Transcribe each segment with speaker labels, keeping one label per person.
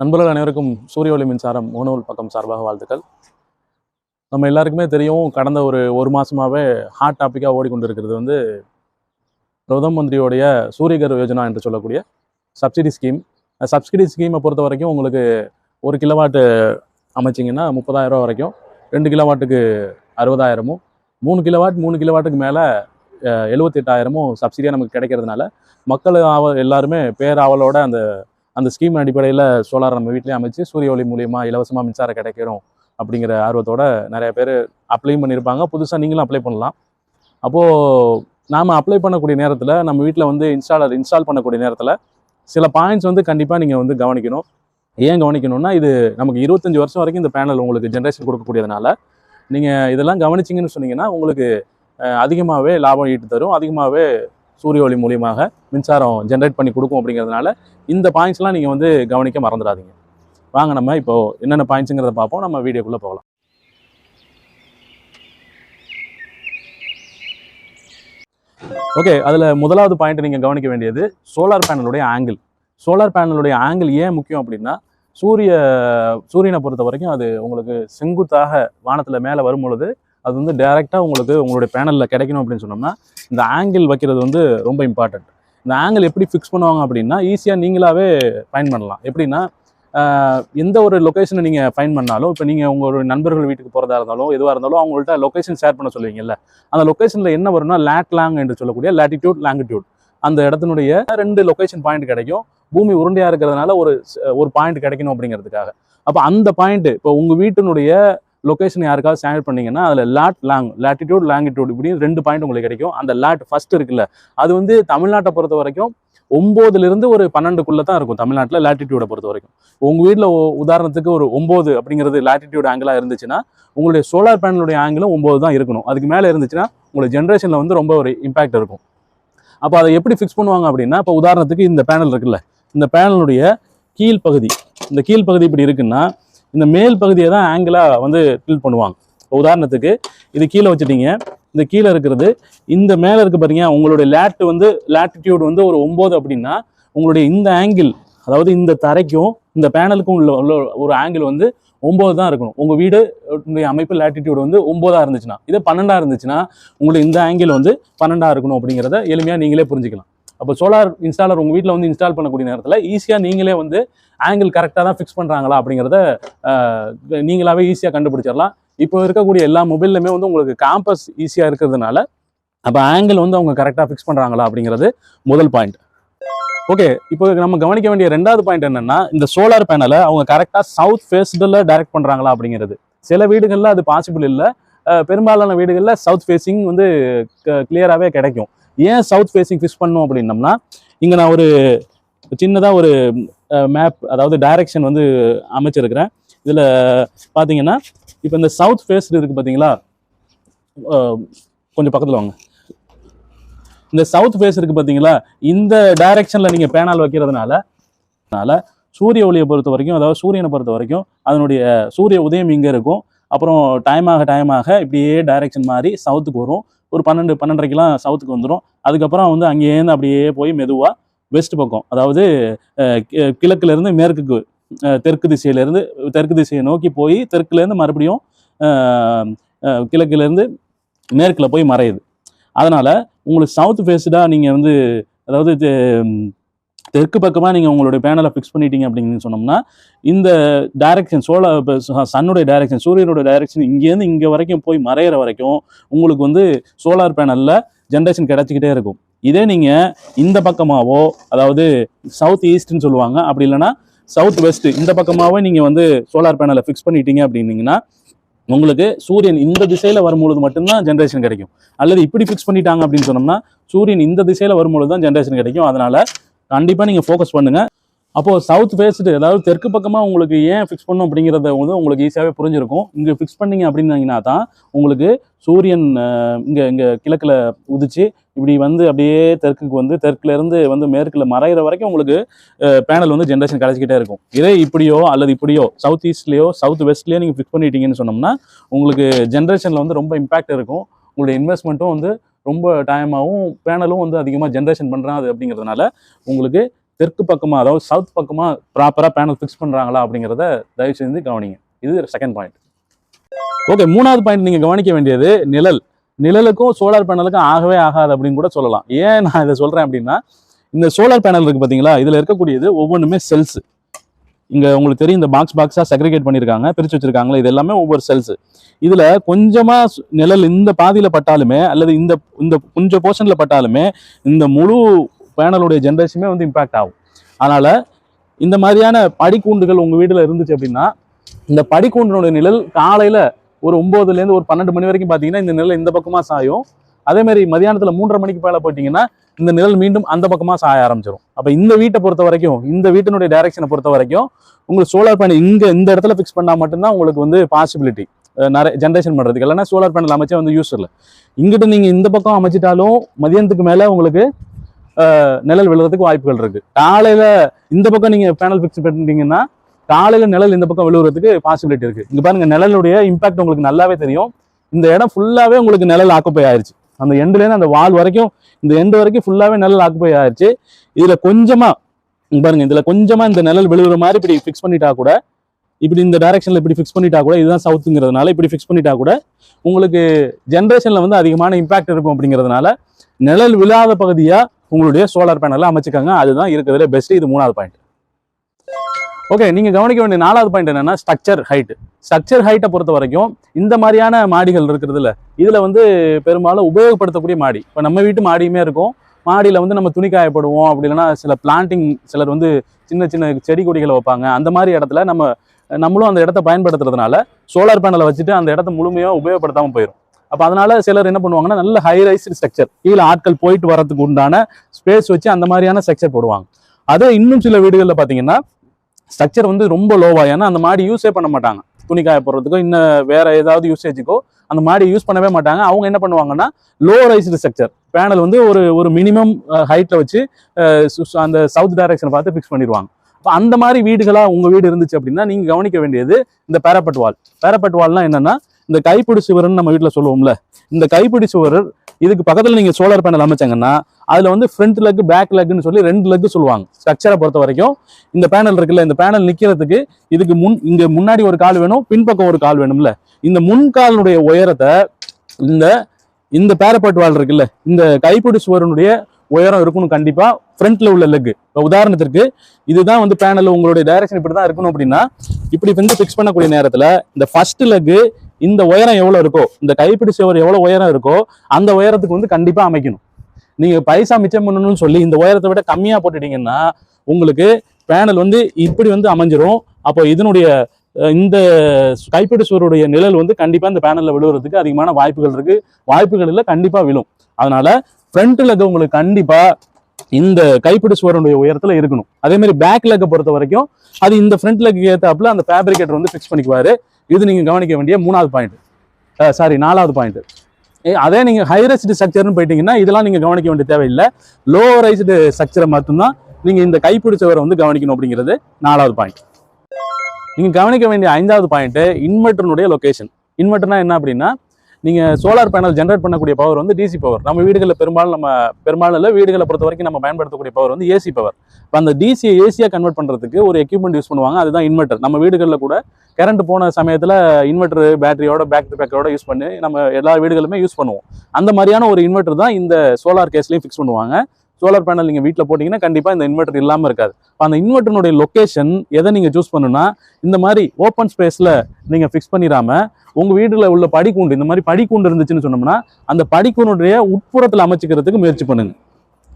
Speaker 1: நண்பர்கள் அனைவருக்கும் சூரிய ஒளி மின்சாரம் முகநூல் பக்கம் சார்பாக வாழ்த்துக்கள். நம்ம எல்லாருக்குமே தெரியும் கடந்த ஒரு ஒரு மாதமாகவே ஹாட் டாப்பிக்காக ஓடிக்கொண்டிருக்கிறது வந்து பிரதம மந்திரியோடைய சூரியகர் யோஜனா என்று சொல்லக்கூடிய சப்சிடி ஸ்கீம் சப்சிடி ஸ்கீமை பொறுத்த வரைக்கும் உங்களுக்கு ஒரு கிலோவாட்டு அமைச்சிங்கன்னா முப்பதாயிரம் ரூபா வரைக்கும் ரெண்டு கிலோவாட்டுக்கு அறுபதாயிரமும் மூணு கிலோவாட் மூணு கிலோவாட்டுக்கு மேலே எழுபத்தெட்டாயிரமும் சப்சிடியாக நமக்கு கிடைக்கிறதுனால மக்கள் ஆவ எல்லாருமே பேராவலோட அந்த அந்த ஸ்கீம் அடிப்படையில் சோலார் நம்ம வீட்டிலே அமைச்சு சூரிய ஒளி மூலியமாக இலவசமாக மின்சாரம் கிடைக்கணும் அப்படிங்கிற ஆர்வத்தோட நிறைய பேர் அப்ளையும் பண்ணியிருப்பாங்க. புதுசாக நீங்களும் அப்ளை பண்ணலாம். அப்போது நாம் அப்ளை பண்ணக்கூடிய நேரத்தில் நம்ம வீட்டில் வந்து இன்ஸ்டாலர் இன்ஸ்டால் பண்ணக்கூடிய நேரத்தில் சில பாயிண்ட்ஸ் வந்து கண்டிப்பாக நீங்கள் வந்து கவனிக்கணும். ஏன் கவனிக்கணும்னா இது நமக்கு இருபத்தஞ்சி வருஷம் வரைக்கும் இந்த பேனல் உங்களுக்கு ஜென்ரேஷன் கொடுக்கக்கூடியதுனால நீங்கள் இதெல்லாம் கவனிச்சிங்கன்னு சொன்னீங்கன்னா உங்களுக்கு அதிகமாகவே லாபம் ஈட்டு தரும் அதிகமாகவே சூரிய ஒளி மூலியமாக மின்சாரம் ஜென்ரேட் பண்ணி கொடுக்கும் அப்படிங்கிறதுனால இந்த பாயிண்ட்ஸ்லாம் நீங்கள் வந்து கவனிக்க மறந்துடாதீங்க. வாங்க நம்ம இப்போ என்னென்ன பாயிண்ட்ஸுங்கிறத பார்ப்போம். நம்ம வீடியோக்குள்ளே போகலாம். ஓகே அதில் முதலாவது பாயிண்ட் நீங்கள் கவனிக்க வேண்டியது சோலார் பேனலுடைய ஆங்கிள் சோலார் பேனலுடைய ஆங்கிள் ஏன் முக்கியம் அப்படின்னா சூரிய சூரியனை பொறுத்த வரைக்கும் அது உங்களுக்கு செங்குத்தாக வானத்தில் மேலே வரும் பொழுது அது வந்து டேரெக்டாக உங்களுக்கு உங்களுடைய பேனலில் கிடைக்கணும் அப்படின்னு சொன்னோம்னா இந்த ஆங்கிள் வைக்கிறது வந்து ரொம்ப இம்பார்ட்டன்ட் இந்த ஆங்கிள் எப்படி ஃபிக்ஸ் பண்ணுவாங்க அப்படின்னா ஈஸியாக நீங்களாகவே ஃபைன் பண்ணலாம். எப்படின்னா எந்த ஒரு லொக்கேஷனை நீங்கள் ஃபைன் பண்ணாலும் இப்போ நீங்கள் உங்களோட நண்பர்கள் வீட்டுக்கு போகிறதா இருந்தாலும் எதுவாக இருந்தாலும் அவங்கள்ட்ட லொக்கேஷன் ஷேர் பண்ண சொல்லுவீங்கல்ல. அந்த லொக்கேஷனில் என்ன வரும்னா லேட் லாங் என்று சொல்லக்கூடிய லேட்டிடியூட் லாங்கிடியூட் அந்த இடத்தினுடைய ரெண்டு லொக்கேஷன் பாயிண்ட் கிடைக்கும். பூமி உருண்டையாக இருக்கிறதுனால ஒரு ஒரு பாயிண்ட் கிடைக்கணும் அப்படிங்கிறதுக்காக. அப்போ அந்த பாயிண்ட் இப்போ உங்கள் வீட்டினுடைய லொக்கேஷன் யாருக்காவது ஷேர் பண்ணீங்கன்னா அதில் லேட் லாங் லேட்டிடியூட் லாங்கிடியூட் இப்படின்னு ரெண்டு பாயிண்ட் உங்களுக்கு கிடைக்கும். அந்த லேட் ஃபர்ஸ்ட் இருக்குல்ல அது வந்து தமிழ்நாட்டை பொறுத்த வரைக்கும் ஒம்போதுலேருந்து ஒரு பன்னெண்டுக்குள்ளே தான் இருக்கும் தமிழ்நாட்டில் லேட்டிடியூடை பொறுத்த வரைக்கும். உங்கள் வீட்டில் உதாரணத்துக்கு ஒரு ஒம்பது அப்படிங்கிறது லேட்டிடியூட் ஆங்கிளாக இருந்துச்சுன்னா உங்களுடைய சோலார் பேனலுடைய ஆங்கிளும் ஒம்பது தான் இருக்கணும். அதுக்கு மேலே இருந்துச்சுன்னா உங்களுடைய ஜென்ரேஷனில் வந்து ரொம்ப ஒரு இம்பாக்ட் இருக்கும். அப்போ அதை எப்படி ஃபிக்ஸ் பண்ணுவாங்க அப்படின்னா இப்போ உதாரணத்துக்கு இந்த பேனல் இருக்குல்ல இந்த பேனலுடைய கீழ் பகுதி இந்த கீழ்ப்பகுதி இப்படி இருக்குன்னா இந்த மேல் பகுதியை தான் ஆங்கிளாக வந்து ஃபில் பண்ணுவாங்க. இப்போ உதாரணத்துக்கு இது கீழே வச்சுட்டீங்க. இந்த கீழே இருக்கிறது இந்த மேலே இருக்கு பாருங்க உங்களுடைய லேட்டு வந்து லேட்டிடியூட் வந்து ஒரு ஒம்பது அப்படின்னா உங்களுடைய இந்த ஆங்கிள் அதாவது இந்த தரைக்கும் இந்த பேனலுக்கும் உள்ள உள்ள ஒரு ஆங்கிள் வந்து ஒம்பது தான் இருக்கணும். உங்கள் வீடு அமைப்பு லேட்டிடியூட் வந்து ஒம்பதாக இருந்துச்சுன்னா இதே பன்னெண்டாக இருந்துச்சுன்னா உங்களுக்கு இந்த ஆங்கிள் வந்து பன்னெண்டாக இருக்கணும் அப்படிங்கிறத எளிமையாக நீங்களே புரிஞ்சுக்கலாம். அப்போ சோலார் இன்ஸ்டாலர் உங்கள் வீட்டில் வந்து இன்ஸ்டால் பண்ணக்கூடிய நேரத்தில் ஈஸியாக நீங்களே வந்து ஆங்கிள் கரெக்டாக தான் ஃபிக்ஸ் பண்ணுறாங்களா அப்படிங்கிறத நீங்களாகவே நீங்களாவே ஈஸியாக கண்டுபிடிச்சிடலாம். இப்போ இருக்கக்கூடிய எல்லா மொபைல்லையுமே வந்து உங்களுக்கு காம்பஸ் ஈஸியாக இருக்கிறதுனால அப்போ ஆங்கிள் வந்து அவங்க கரெக்டாக ஃபிக்ஸ் பண்ணுறாங்களா அப்படிங்கிறது முதல் பாயிண்ட் ஓகே இப்போ நம்ம கவனிக்க வேண்டிய ரெண்டாவது பாயிண்ட் என்னன்னா இந்த சோலார் பேனலை அவங்க கரெக்டாக சவுத் ஃபேஸ்டில் டைரக்ட் பண்ணுறாங்களா அப்படிங்கிறது. சில வீடுகளில் அது பாசிபிள் இல்லை. பெரும்பாலான வீடுகளில் சவுத் ஃபேஸிங் வந்து கிளியராகவே கிடைக்கும். ஏன் சவுத் ஃபேஸிங் ஃபிக்ஸ் பண்ணோம் அப்படின்னம்னா இங்கே நான் ஒரு சின்னதாக ஒரு மேப் அதாவது டைரக்ஷன் வந்து அமைச்சிருக்கிறேன். இதில் பார்த்தீங்கன்னா இப்போ இந்த சவுத் ஃபேஸ்டு இருக்குது பார்த்தீங்களா கொஞ்சம் பக்கத்தில் வாங்க. இந்த சவுத் ஃபேஸ் இருக்குது பார்த்தீங்களா இந்த டைரக்ஷனில் நீங்கள் பேனால் வைக்கிறதுனால அதனால் சூரிய ஒளியை பொறுத்த வரைக்கும் அதாவது சூரியனை பொறுத்த வரைக்கும் அதனுடைய சூரிய உதயம் இங்கே இருக்கும். அப்புறம் டைம் ஆக டைம் ஆக இப்படியே டைரக்ஷன் மாதிரி சவுத்துக்கு வரும். ஒரு பன்னெண்டு பன்னெண்டரைக்கெலாம் சவுத்துக்கு வந்துடும் அதுக்கப்புறம் வந்து அங்கேருந்து அப்படியே போய் மெதுவாக வெஸ்ட் பக்கம் அதாவது கி- கிழக்குலேருந்து மேற்குக்கு தெற்கு திசையிலேருந்து தெற்கு திசையை நோக்கி போய் தெற்குலேருந்து மறுபடியும் கிழக்குலேருந்து மேற்கில் போய் மறையுது. அதனால் உங்களுக்கு சவுத் ஃபேஸ்டாக நீங்கள் வந்து அதாவது தெற்கு பக்கமாக நீங்கள் உங்களுடைய பேனலை ஃபிக்ஸ் பண்ணிட்டீங்க அப்படின்னு சொன்னோம்னா இந்த டைரக்ஷன் சோலார் சன்னுடைய டைரக்ஷன் சூரியனுடைய டைரக்ஷன் இங்கேருந்து இங்கே வரைக்கும் போய் மறையிற வரைக்கும் உங்களுக்கு வந்து சோலார் பேனலில் ஜென்ரேஷன் கிடைச்சிக்கிட்டே இருக்கும். இதே நீங்கள் இந்த பக்கமாகவோ அதாவது சவுத் ஈஸ்ட்னு சொல்லுவாங்க அப்படி இல்லைன்னா சவுத் வெஸ்ட் இந்த பக்கமாகவே நீங்கள் வந்து சோலார் பேனலை ஃபிக்ஸ் பண்ணிட்டீங்க அப்படின்னீங்கன்னா உங்களுக்கு சூரியன் இந்த திசையில் வரும்பொழுது மட்டும்தான் ஜென்ரேஷன் கிடைக்கும். அல்லது இப்படி ஃபிக்ஸ் பண்ணிட்டாங்க அப்படின்னு சொன்னோம்னா சூரியன் இந்த திசையில் வரும்பொழுது தான் ஜென்ரேஷன் கிடைக்கும். அதனால கண்டிப்பாக நீங்கள் ஃபோக்கஸ் பண்ணுங்கள் அப்போது சவுத் ஃபேஸ்டு அதாவது தெற்கு பக்கமாக உங்களுக்கு ஏன் ஃபிக்ஸ் பண்ணும் அப்படிங்கிறத வந்து உங்களுக்கு ஈஸியாகவே புரிஞ்சிருக்கும். இங்கே ஃபிக்ஸ் பண்ணீங்க அப்படின்னீங்கன்னா தான் உங்களுக்கு சூரியன் இங்கே இங்கே கிழக்கில் உதிச்சு இப்படி வந்து அப்படியே தெற்குக்கு வந்து தெற்குலேருந்து வந்து மேற்கில் மறைகிற வரைக்கும் உங்களுக்கு பேனல் வந்து ஜென்ரேஷன் கிடைச்சிக்கிட்டே இருக்கும். இதே இப்படியோ அல்லது இப்படியோ சவுத் ஈஸ்ட்லேயோ சவுத் வெஸ்ட்லேயோ நீங்கள் ஃபிக்ஸ் பண்ணிட்டீங்கன்னு சொன்னோம்னா உங்களுக்கு ஜென்ரேஷனில் வந்து ரொம்ப இம்பாக்ட் இருக்கும். உங்களுடைய இன்வெஸ்ட்மெண்ட்டும் வந்து ரொம்ப டைமாகவும் பேனலும் வந்து அதிகமாக ஜென்ரேஷன் பண்ணுறான் அது அப்படிங்கிறதுனால உங்களுக்கு தெற்கு பக்கமாக அதாவது சவுத் பக்கமாக ப்ராப்பராக பேனல் ஃபிக்ஸ் பண்ணுறாங்களா அப்படிங்கிறத தயவு செஞ்சு கவனிங்க. இது செகண்ட் பாயிண்ட் ஓகே மூணாவது பாயிண்ட் நீங்கள் கவனிக்க வேண்டியது நிழல். நிழலுக்கும் சோலார் பேனலுக்கும் ஆகவே ஆகாது அப்படின்னு கூட சொல்லலாம். ஏன் நான் இதை சொல்கிறேன் அப்படின்னா இந்த சோலார் பேனல் இருக்குது பார்த்தீங்களா இதில் இருக்கக்கூடியது ஒவ்வொன்றுமே செல்ஸு இங்கே உங்களுக்கு தெரியும் இந்த பாக்ஸ் பாக்ஸாக செக்ரிகேட் பண்ணியிருக்காங்க பிரித்து வச்சுருக்காங்களே இது எல்லாமே ஒவ்வொரு செல்ஸ் இதில் கொஞ்சமாக நிழல் இந்த பாதியில் பட்டாலுமே அல்லது இந்த இந்த கொஞ்சம் போர்ஷனில் பட்டாலுமே இந்த முழு பேனலுடைய ஜென்ரேஷனுமே வந்து இம்பாக்ட் ஆகும். அதனால் இந்த மாதிரியான படிக்கூண்டுகள் உங்கள் வீட்டில் இருந்துச்சு அப்படின்னா இந்த படிக்கூண்டினுடைய நிழல் காலையில் ஒரு ஒம்போதுலேருந்து ஒரு பன்னெண்டு மணி வரைக்கும் பார்த்தீங்கன்னா இந்த நிழல் இந்த பக்கமாக சாயும். அதே மாதிரி மதியானத்தில் மூன்றரை மணிக்கு மேலே போயிட்டீங்கன்னா இந்த நிழல் மீண்டும் அந்த பக்கமாக சாய ஆரம்பிச்சிடும் அப்போ இந்த வீட்டை பொறுத்த வரைக்கும் இந்த வீட்டினுடைய டைரக்ஷனை பொறுத்த வரைக்கும் உங்களுக்கு சோலார் பேனல் இங்கே இந்த இடத்துல ஃபிக்ஸ் பண்ணால் மட்டும்தான் உங்களுக்கு வந்து பாசிபிலிட்டி நிறைய ஜென்ரேஷன் பண்ணுறதுக்கு இல்லைன்னா சோலார் பேனல் அமைச்சா வந்து யூஸ் இல்லை. இங்கிட்டு நீங்கள் இந்த பக்கம் அமைச்சிட்டாலும் மதியானத்துக்கு மேலே உங்களுக்கு நிழல் விழுறதுக்கு வாய்ப்புகள் இருக்கு. காலையில் இந்த பக்கம் நீங்கள் பேனல் ஃபிக்ஸ் பண்ணிட்டீங்கன்னா காலையில் நிழல் இந்த பக்கம் விழுவுறதுக்கு பாசிபிலிட்டி இருக்குது இங்கே பாருங்க நிழலுடைய இம்பாக்ட் உங்களுக்கு நல்லாவே தெரியும். இந்த இடம் ஃபுல்லாகவே உங்களுக்கு நிழல் ஆக்குப்பை ஆயிடுச்சு அந்த எண்ட்லேருந்து அந்த வால் வரைக்கும் இந்த எண்டு வரைக்கும் ஃபுல்லாகவே நிழல் ஆக்குப்பை ஆயிருச்சு. இதில் கொஞ்சமாக பாருங்கள் பாருங்க கொஞ்சமாக இந்த நிழல் விழுகிற மாதிரி இப்படி ஃபிக்ஸ் பண்ணிட்டா கூட இப்படி இந்த டைரக்ஷனில் இப்படி ஃபிக்ஸ் பண்ணிட்டா கூட இதுதான் சவுத்துங்கிறதுனால இப்படி ஃபிக்ஸ் பண்ணிட்டா கூட உங்களுக்கு ஜென்ரேஷனில் வந்து அதிகமான இம்பாக்ட் இருக்கும் அப்படிங்கிறதுனால நிழல் விழாத பகுதியாக உங்களுடைய சோலார் பேனலில் அமைச்சுக்காங்க. அதுதான் இருக்கிறதுல பெஸ்ட் இது மூணாவது பாயிண்ட் ஓகே நீங்கள் கவனிக்க வேண்டிய நாலாவது பாயிண்ட் என்னன்னா ஸ்ட்ரக்சர் ஹைட் ஸ்ட்ரக்சர் ஹைட்டை பொறுத்த வரைக்கும் இந்த மாதிரியான மாடிகள் இருக்கிறதுல இதில் வந்து பெரும்பாலும் உபயோகப்படுத்தக்கூடிய மாடி. இப்போ நம்ம வீட்டு மாடியுமே இருக்கும். மாடியில் வந்து நம்ம துணி காயப்படுவோம் அப்படி இல்லைன்னா சில பிளான்டிங் சிலர் வந்து சின்ன சின்ன செடி கொடிகளை வைப்பாங்க. அந்த மாதிரி இடத்துல நம்ம நம்மளும் அந்த இடத்த பயன்படுத்துறதுனால சோலார் பேனலை வச்சுட்டு அந்த இடத்த முழுமையாக உபயோகப்படுத்தாம போயிடும் அப்போ அதனால சிலர் என்ன பண்ணுவாங்கன்னா நல்ல ஹை ரைஸ் ஸ்ட்ரக்சர் கீழே ஆட்கள் போயிட்டு வரதுக்கு உண்டான ஸ்பேஸ் வச்சு அந்த மாதிரியான ஸ்ட்ரக்சர் போடுவாங்க. அதே இன்னும் சில வீடுகளில் பார்த்தீங்கன்னா ஸ்ட்ரக்சர் வந்து ரொம்ப லோவாக ஏன்னா அந்த மாடி யூஸே பண்ண மாட்டாங்க. துணி காய போடுறதுக்கோ இன்னும் வேறு ஏதாவது யூசேஜுக்கோ அந்த மாடி யூஸ் பண்ணவே மாட்டாங்க. அவங்க என்ன பண்ணுவாங்கன்னா லோ ரைஸ்டு ஸ்ட்ரக்சர் பேனல் வந்து ஒரு ஒரு மினிமம் ஹைட்டில் வச்சு அந்த சவுத் டைரக்ஷன் பார்த்து ஃபிக்ஸ் பண்ணிடுவாங்க. இப்போ அந்த மாதிரி வீடுகளாக உங்கள் வீடு இருந்துச்சு அப்படின்னா நீங்கள் கவனிக்க வேண்டியது இந்த பேரப்பட் வால் பேரப்பட் வால்னால் என்னென்னா இந்த கைப்பிடி சுவர்னு நம்ம வீட்டில் சொல்லுவோம்ல இந்த கைப்பிடி சுவர் இதுக்கு பக்கத்தில் நீங்கள் சோலார் பேனல் அமைச்சாங்கன்னா அதில் வந்து ஃப்ரண்ட் லெக் பேக் லெக்னு சொல்லி ரெண்டு லெக் சொல்லுவாங்க. ஸ்ட்ரக்சரை பொறுத்த வரைக்கும் இந்த பேனல் இருக்குல்ல இந்த பேனல் நிற்கிறதுக்கு இதுக்கு முன் இங்கே முன்னாடி ஒரு கால் வேணும் பின்பக்கம் ஒரு கால் வேணும்ல. இந்த முன்காலுடைய உயரத்தை இந்த இந்த பேரப்பட் வால் இருக்குல்ல இந்த கைப்பிடி சுவரனுடைய உயரம் இருக்கணும் கண்டிப்பாக ஃப்ரண்ட்ல உள்ள லெக் இப்போ உதாரணத்திற்கு இதுதான் வந்து பேனல் உங்களுடைய டைரக்ஷன் இப்படி தான் இருக்கணும் அப்படின்னா இப்படி வந்து ஃபிக்ஸ் பண்ணக்கூடிய நேரத்தில் இந்த ஃபர்ஸ்ட் லெக்கு இந்த உயரம் எவ்வளோ இருக்கோ இந்த கைப்பிடி சுவர் எவ்வளோ உயரம் இருக்கோ அந்த உயரத்துக்கு வந்து கண்டிப்பாக அமைக்கணும். நீங்கள் பைசா மிச்சம் பண்ணணும்னு சொல்லி இந்த உயரத்தை விட கம்மியாக போட்டுட்டீங்கன்னா உங்களுக்கு பேனல் வந்து இப்படி வந்து அமைஞ்சிரும். அப்போ இதனுடைய இந்த கைப்பிடி சுவருடைய நிழல் வந்து கண்டிப்பாக இந்த பேனலில் விழுவுறதுக்கு அதிகமான வாய்ப்புகள் இருக்குது வாய்ப்புகள் இல்லை கண்டிப்பாக விழும். அதனால் ஃப்ரண்ட் லெக் உங்களுக்கு கண்டிப்பாக இந்த கைப்பிடி சுவருடைய உயரத்தில் இருக்கணும். அதே மாதிரி பேக் லெக்கை பொறுத்த வரைக்கும் அது இந்த ஃப்ரண்ட் லெக்கு ஏற்றாப்புல அந்த ஃபேப்ரிகேட்டர் வந்து ஃபிக்ஸ் பண்ணிக்குவாரு. இது நீங்கள் கவனிக்க வேண்டிய மூணாவது பாயிண்ட் சாரி நாலாவது பாயிண்ட் அதே நீங்கள் ஹைரைஸ்டு ஸ்ட்ரக்சர்னு போயிட்டீங்கன்னா இதெல்லாம் நீங்கள் கவனிக்க வேண்டிய தேவையில்லை. லோவரைஸ்டு ஸ்ட்ரக்சரை மட்டும்தான் நீங்கள் இந்த கைப்பிடிச்சவரை வந்து கவனிக்கணும் அப்படிங்கிறது நாலாவது பாயிண்ட் நீங்கள் கவனிக்க வேண்டிய ஐந்தாவது பாயிண்ட்டு இன்வெர்டர்னுடைய லொக்கேஷன் இன்வெர்டர்னா என்ன அப்படின்னா நீங்கள் சோலார் பேனல் ஜென்ரேட் பண்ணக்கூடிய பவர் வந்து டிசி பவர் நம்ம வீடுகளில் பெரும்பாலும் நம்ம பெரும்பாலும் இல்லை வீடுகளை பொறுத்த வரைக்கும் நம்ம பயன்படுத்தக்கூடிய பவர் வந்து ஏசி பவர் இப்போ அந்த டிசியை ஏசியாக கன்வெர்ட் பண்ணுறதுக்கு ஒரு எக்யூப்மெண்ட் யூஸ் பண்ணுவாங்க. அதுதான் இன்வெர்டர் நம்ம வீடுகளில் கூட கரண்ட் போன சமயத்தில் இன்வெர்டர் பேட்டரியோட பேக் டு பேக்கரோட யூஸ் பண்ணி நம்ம எல்லா வீடுகளுமே யூஸ் பண்ணுவோம். அந்த மாதிரியான ஒரு இன்வெர்டர் தான் இந்த சோலார் கேஸ்லேயும் ஃபிக்ஸ் பண்ணுவாங்க. சோலார் பேனல் நீங்கள் வீட்டில் போட்டிங்கன்னா கண்டிப்பாக இந்த இன்வெர்டர் இல்லாமல் இருக்காது. அந்த இன்வெர்டர்னுடைய லொக்கேஷன் எதை நீங்கள் சூஸ் பண்ணுன்னா இந்த மாதிரி ஓப்பன் ஸ்பேஸில் நீங்கள் ஃபிக்ஸ் பண்ணிடாம உங்கள் வீட்டில் உள்ள படிக்கூண்டு இந்த மாதிரி படிக்கூண்டு இருந்துச்சுன்னு சொன்னோம்னா அந்த படிக்கூண்டுடைய உட்புறத்தில் அமைச்சிக்கிறதுக்கு முயற்சி பண்ணுங்க.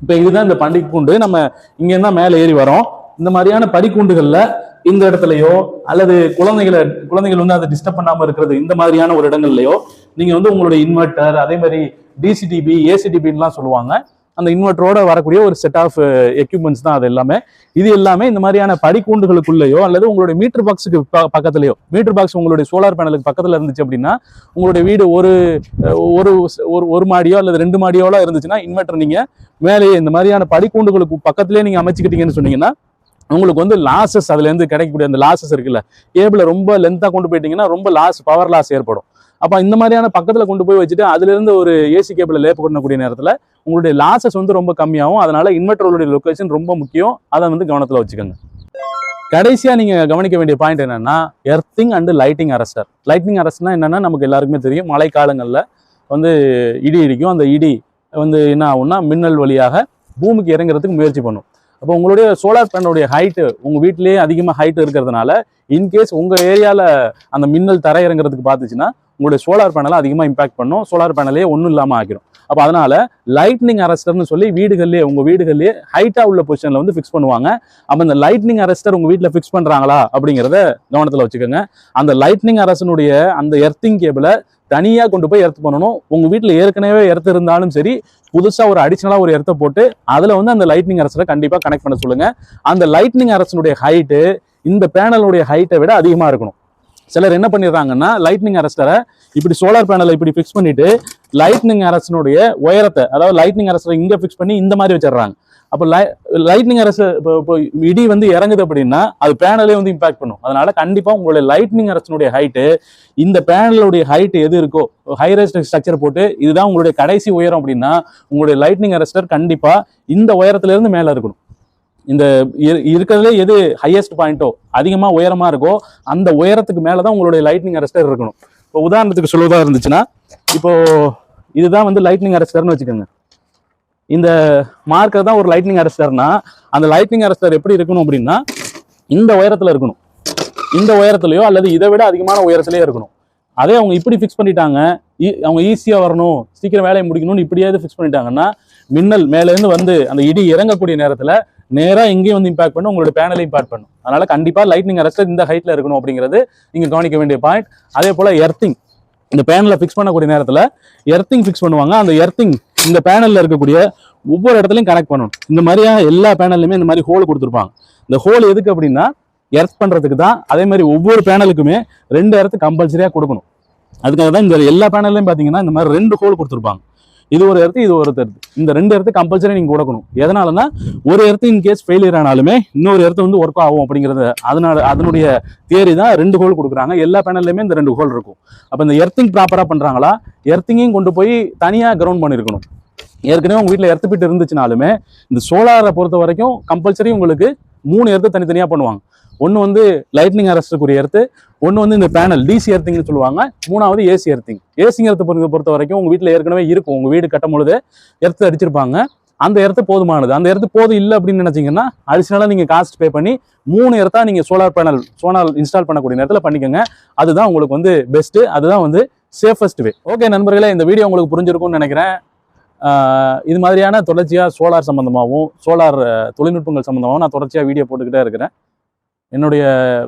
Speaker 1: இப்போ இதுதான் இந்த படிக்கூண்டு. நம்ம இங்க தான் மேலே ஏறி வரோம். இந்த மாதிரியான படிக்கூண்டுகளில் இந்த இடத்துலையோ அல்லது குழந்தைகளை குழந்தைகள் வந்து அதை டிஸ்டர்ப் பண்ணாமல் இருக்கிறது இந்த மாதிரியான ஒரு இடங்கள்லையோ நீங்கள் வந்து உங்களுடைய இன்வெர்ட்டர் அதே மாதிரி டிசிடிபி ஏசிடிபின்லாம் சொல்லுவாங்க. அந்த இன்வெர்ட்டரோட வரக்கூடிய ஒரு செட் ஆஃப் எக்யூப்மெண்ட்ஸ் தான் அது எல்லாமே. இது எல்லாமே இந்த மாதிரியான படிக்கூண்டுகளுக்குள்ளேயோ அல்லது உங்களுடைய மீட்டர் பாக்ஸுக்கு பக்கத்துலையோ மீட்டர் பாக்ஸ் உங்களுடைய சோலார் பேனலுக்கு பக்கத்துல இருந்துச்சு அப்படின்னா உங்களுடைய வீடு ஒரு ஒரு ஒரு ஒரு மாடியோ அல்லது ரெண்டு மாடியோலாம் இருந்துச்சுன்னா இன்வெர்ட்டர் நீங்க மேலேயே இந்த மாதிரியான படிக்கூண்டுகளுக்கு பக்கத்துலேயே நீங்க அமைச்சுக்கிட்டீங்கன்னு சொன்னீங்கன்னா உங்களுக்கு வந்து லாசஸ் அதுல இருந்து கிடைக்கக்கூடிய அந்த லாசஸ் இருக்குல்ல கேபிள ரொம்ப லென்த்தா கொண்டு போயிட்டீங்கன்னா ரொம்ப லாஸ் பவர் லாஸ் ஏற்படும். அப்போ இந்த மாதிரியான பக்கத்தில் கொண்டு போய் வச்சுட்டு அதுலேருந்து ஒரு ஏசி கேபிளை லேப் பண்ணக்கூடிய நேரத்தில் உங்களுடைய லாசஸ் வந்து ரொம்ப கம்மியாகும். அதனால் இன்வெர்டருடைய லொக்கேஷன் ரொம்ப முக்கியம். அதை வந்து கவனத்தில் வச்சுக்கோங்க. கடைசியாக நீங்கள் கவனிக்க வேண்டிய பாயிண்ட் என்னன்னா earthing and lighting arrester lighting அரஸ்ட்னா என்னென்னா நமக்கு எல்லாருக்குமே தெரியும். மழை காலங்களில் வந்து இடி இடிக்கும். அந்த இடி வந்து என்ன ஆகும்னா மின்னல் வழியாக பூமிக்கு இறங்குறதுக்கு முயற்சி பண்ணும். அப்போ உங்களுடைய சோலார் பேனலுடைய ஹைட்டு உங்கள் வீட்டிலேயே அதிகமாக ஹைட் இருக்கிறதுனால இன்கேஸ் உங்கள் ஏரியாவில் அந்த மின்னல் தர இறங்குறதுக்கு பார்த்துச்சுன்னா உங்களுடைய சோலார் பேனலை அதிகமாக இம்பாக்ட் பண்ணும். சோலார் பேனலே ஒன்றும் இல்லாமல் ஆகிடும் அப்போ அதனால் லைட்னிங் அரஸ்டர்னு சொல்லி வீடுகள்லேயே உங்கள் வீடுகள்லேயே ஹைட்டாக உள்ள பொசிஷனில் வந்து ஃபிக்ஸ் பண்ணுவாங்க. அப்போ அந்த லைட்னிங் அரஸ்டர் உங்கள் வீட்டில் ஃபிக்ஸ் பண்ணுறாங்களா அப்படிங்கிறத கவனத்தில் வச்சுக்கோங்க. அந்த லைட்னிங் அரசனுடைய அந்த எர்த்திங் கேபிளை தனியாக கொண்டு போய் எர்த்து பண்ணணும். உங்கள் வீட்டில் ஏற்கனவே எர்த்து இருந்தாலும் சரி புதுசாக ஒரு அடிஷ்னலாக ஒரு எர்த்தை போட்டு அதில் வந்து அந்த லைட்னிங் அரசரை கண்டிப்பாக கனெக்ட் பண்ண சொல்லுங்கள் அந்த லைட்னிங் அரசனுடைய ஹைட்டு இந்த பேனலுடைய ஹைட்டை விட அதிகமாக இருக்கணும். சிலர் என்ன பண்ணிடுறாங்கன்னா லைட்னிங் அரஸ்டரை இப்படி சோலார் பேனலை இப்படி ஃபிக்ஸ் பண்ணிட்டு லைட்னிங் அரசனுடைய உயரத்தை அதாவது லைட்னிங் அரசரை இங்கே ஃபிக்ஸ் பண்ணி இந்த மாதிரி வச்சிடுறாங்க. அப்போ லை லைட்னிங் அரசு இப்போ இப்போ இடி வந்து இறங்குது அப்படின்னா அது பேனலே வந்து இம்பாக்ட் பண்ணும். அதனால கண்டிப்பாக உங்களுடைய லைட்னிங் அரசனுடைய ஹைட்டு இந்த பேனலுடைய ஹைட் எது இருக்கோ ஹைரஸ்ட் ஸ்ட்ரக்சர் போட்டு இதுதான் உங்களுடைய கடைசி உயரம் அப்படின்னா உங்களுடைய லைட்னிங் அரஸ்டர் கண்டிப்பாக இந்த உயரத்துலேருந்து மேலே இருக்கணும். இந்த இரு- இருக்கிறதுலே எது ஹையஸ்ட் பாயிண்ட்டோ அதிகமாக உயரமாக இருக்கோ அந்த உயரத்துக்கு மேலே தான் உங்களுடைய லைட்னிங் அரஸ்டர் இருக்கணும். இப்போ உதாரணத்துக்கு சொல்லுவதாக இருந்துச்சுன்னா இப்போ இதுதான் வந்து லைட்னிங் அரஸ்டர்னு வச்சுக்கோங்க. இந்த மார்க்கர் தான் ஒரு லைட்னிங் அரெஸ்டர்னா அந்த லைட்னிங் அரஸ்டர் எப்படி இருக்கணும் அப்படின்னா இந்த உயரத்தில் இருக்கணும். இந்த உயரத்துலையோ அல்லது இதை விட அதிகமான உயரத்திலேயே இருக்கணும். அதே அவங்க இப்படி ஃபிக்ஸ் பண்ணிட்டாங்க ஈ- அவங்க ஈஸியாக வரணும் சீக்கிரம் வேலையை முடிக்கணும்னு இப்படியாவது ஃபிக்ஸ் பண்ணிட்டாங்கன்னா மின்னல் மேலேருந்து வந்து அந்த இடி இறங்கக்கூடிய நேரத்தில் நேராக எங்கேயும் வந்து இம்பாக்ட் பண்ணும் உங்களோட பேனலையும் இம்பாக்ட் பண்ணும். அதனால் கண்டிப்பாக லைட்னிங் அரெஸ்டர் இந்த ஹைட்டில் இருக்கணும் அப்படிங்கிறது நீங்கள் கவனிக்க வேண்டிய பாயிண்ட் அதே போல் எர்த்திங் இந்த பேனலை ஃபிக்ஸ் பண்ணக்கூடிய நேரத்தில் எர்த்திங் ஃபிக்ஸ் பண்ணுவாங்க. அந்த எர்த்திங் இந்த பேனலில் இருக்கக்கூடிய ஒவ்வொரு இடத்துலையும் கனெக்ட் பண்ணணும். இந்த மாதிரியா எல்லா பேனல்லையுமே இந்த மாதிரி ஹோல் கொடுத்துருப்பாங்க. இந்த ஹோல் எதுக்கு அப்படின்னா எர்த் பண்ணுறதுக்கு தான். அதே மாதிரி ஒவ்வொரு பேனலுக்குமே ரெண்டு இடத்து கம்பல்சரியாக கொடுக்கணும். அதுக்காக தான் இந்த எல்லா பேனல்லையும் பார்த்தீங்கன்னா இந்த மாதிரி ரெண்டு ஹோல் கொடுத்துருப்பாங்க. இது ஒரு எர்த்து இது ஒரு எர்த்து. இந்த ரெண்டு எர்த்து கம்பல்சரி நீங்கள் கொடுக்கணும் எதனாலனா ஒரு எர்த்து இன் கேஸ் ஃபெயிலியர் ஆனாலுமே இன்னொரு எர்த்து வந்து ஒர்க் ஆகும் அப்படிங்கிறது அதனால அதனுடைய தியரி தான் ரெண்டு ஹோல் கொடுக்குறாங்க. எல்லா பேனல்லையுமே இந்த ரெண்டு ஹோல் இருக்கும். அப்போ இந்த எர்த்திங் ப்ராப்பராக பண்ணுறாங்களா எர்த்திங்கையும் கொண்டு போய் தனியாக கிரவுண்ட் பண்ணியிருக்கணும் ஏற்கனவே உங்கள் வீட்டில் எர்த்து பிட் இருந்துச்சுனாலுமே இந்த சோலாரை பொறுத்த வரைக்கும் கம்பல்சரி உங்களுக்கு மூணு எர்த்து தனித்தனியாக பண்ணுவாங்க. ஒன்று வந்து லைட்னிங் அரஸ்டுக்குரிய எர்த்து ஒன்று வந்து இந்த பேனல் டிசி எர்த்திங்னு சொல்லுவாங்க. மூணாவது ஏசி எர்த்திங் ஏசி எர்த்து பொறுத்த வரைக்கும் உங்கள் வீட்டில் ஏற்கனவே இருக்கும். உங்கள் வீடு கட்டும் பொழுது எர்த்து அடிச்சிருப்பாங்க. அந்த இடத்து போதுமானது. அந்த இடத்து போதும் இல்லை அப்படின்னு நினச்சிங்கன்னா அடிஷனலாக நீங்கள் காஸ்ட் பே பண்ணி மூணு இடத்தா நீங்கள் சோலார் பேனல் சோனால் இன்ஸ்டால் பண்ணக்கூடிய நேரத்தில் பண்ணிக்கோங்க. அதுதான் உங்களுக்கு வந்து பெஸ்ட்டு அதுதான் வந்து சேஃபஸ்ட் வே ஓகே நண்பர்களே இந்த வீடியோ உங்களுக்கு புரிஞ்சிருக்கும்னு நினைக்கிறேன். இது மாதிரியான தொடர்ச்சியாக சோலார் சம்மந்தமாகவும் சோலார் தொழில்நுட்பங்கள் சம்மந்தமாகவும் நான் தொடர்ச்சியாக வீடியோ போட்டுக்கிட்டே இருக்கிறேன். என்னுடைய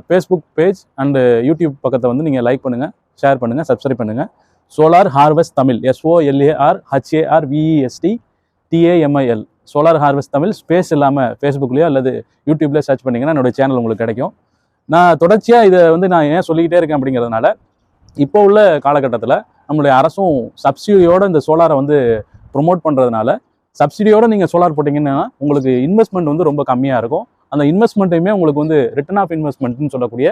Speaker 1: ஃபேஸ்புக் பேஜ் அண்டு யூடியூப் பக்கத்தை வந்து நீங்கள் லைக் பண்ணுங்கள் ஷேர் பண்ணுங்கள் சப்ஸ்கிரைப் பண்ணுங்கள் solar harvest Tamil S O L A R H A R V E S T T A M I L solar harvest Tamil space இல்லாமல் ஃபேஸ்புக்லேயோ அல்லது யூடியூப்லேயோ search பண்ணிங்கன்னா என்னோட சேனல் உங்களுக்கு கிடைக்கும். நான் தொடர்ச்சியாக இதை வந்து நான் ஏன் சொல்லிக்கிட்டே இருக்கேன் அப்படிங்கிறதுனால இப்போ உள்ள காலகட்டத்தில் நம்மளுடைய அரசும் சப்சிடியோடு இந்த சோலாரை வந்து ப்ரொமோட் பண்ணுறதுனால சப்சிடியோடு நீங்கள் சோலார் போட்டிங்கன்னா உங்களுக்கு இன்வெஸ்ட்மெண்ட் வந்து ரொம்ப கம்மியாக இருக்கும். அந்த இன்வெஸ்ட்மெண்ட்டையுமே உங்களுக்கு வந்து ரிட்டர்ன் ஆஃப் இன்வெஸ்ட்மெண்ட்னு சொல்லக்கூடிய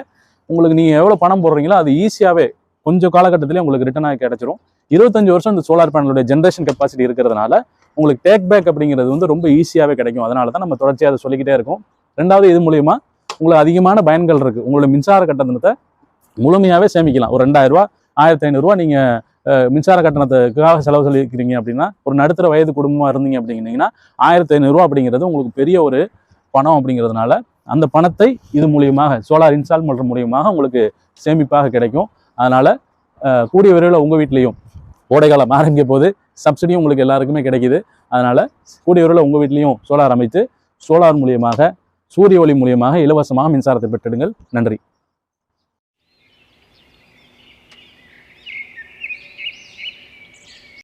Speaker 1: உங்களுக்கு நீங்கள் எவ்வளோ பணம் போடுறீங்களோ அது ஈஸியாகவே கொஞ்சம் காலகட்டத்திலே உங்களுக்கு ரிட்டர்ன் ஆகி கிடைச்சிரும். இருபத்தஞ்சு வருஷம் இந்த சோலார் பேனலுடைய ஜென்ரேஷன் கெப்பாசிட்டி இருக்கிறதுனால உங்களுக்கு டேக் பேக் அப்படிங்கிறது வந்து ரொம்ப ஈஸியாகவே கிடைக்கும். அதனால தான் நம்ம தொடர்ச்சியாக அதை சொல்லிக்கிட்டே இருக்கோம். ரெண்டாவது இது மூலியமா உங்களுக்கு அதிகமான பயன்கள் இருக்குது உங்களோட மின்சார கட்டணத்தை முழுமையாகவே சேமிக்கலாம். ஒரு ரெண்டாயிரரூவா ஆயிரத்தி ஐநூறுரூவா நீங்கள் மின்சார கட்டணத்துக்காக செலவு சொல்லியிருக்கிறீங்க அப்படின்னா ஒரு நடுத்தர வயது குடும்பமாக இருந்தீங்க அப்படிங்கிறீங்கன்னா ஆயிரத்தி ஐநூறுரூவா அப்படிங்கிறது உங்களுக்கு பெரிய ஒரு பணம் அப்படிங்கிறதுனால அந்த பணத்தை இது மூலியமாக சோலார் இன்ஸ்டால் பண்ணுற மூலியமாக உங்களுக்கு சேமிப்பாக கிடைக்கும். அதனால் கூடிய விரைவில் உங்கள் வீட்லேயும் கோடைக்காலம் ஆரம்பிக்க போது சப்சிடியும் உங்களுக்கு எல்லாருக்குமே கிடைக்குது. அதனால் கூடிய விரைவில் உங்கள் வீட்லேயும் சோலார் அமைத்து சோலார் மூலியமாக சூரிய ஒளி மூலியமாக இலவசமாக மின்சாரத்தை பெற்றிடுங்கள். நன்றி.